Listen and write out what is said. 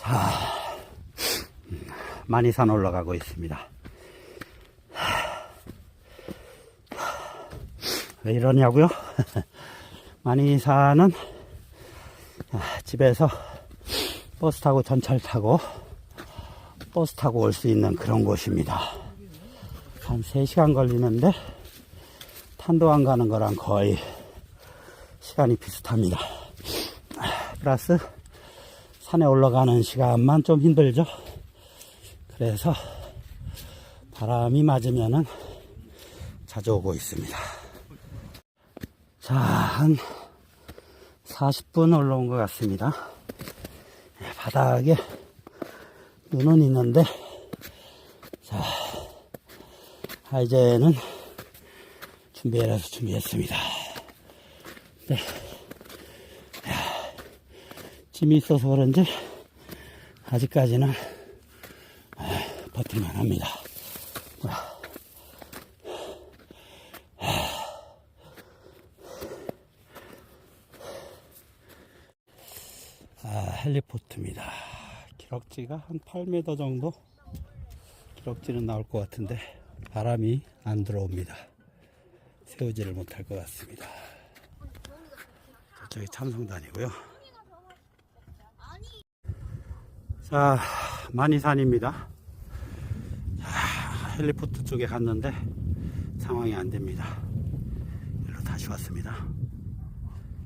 자, 많이 산 올라가고 있습니다. 왜 이러냐고요? 많이산은 집에서 버스 타고 전철 타고 버스 타고 올 수 있는 그런 곳입니다. 한 3시간 걸리는데 탄도안 가는 거랑 거의 시간이 비슷합니다. 플러스 산에 올라가는 시간만 좀 힘들죠. 그래서 바람이 맞으면은 자주 오고 있습니다. 자, 한 40분 올라온 것 같습니다. 예, 바닥에 눈은 있는데, 자, 아, 이제는 준비해라서 준비했습니다. 네. 야, 짐이 있어서 그런지 아직까지는 아, 버틸만 합니다. 아, 헬리포트입니다. 기럭지가 한 8m 정도 기럭지는 나올 것 같은데 바람이 안 들어옵니다. 세우지를 못할 것 같습니다. 저쪽이 참성단이고요. 자, 만이산입니다. 자, 헬리포트 쪽에 갔는데 상황이 안 됩니다. 일로 다시 왔습니다.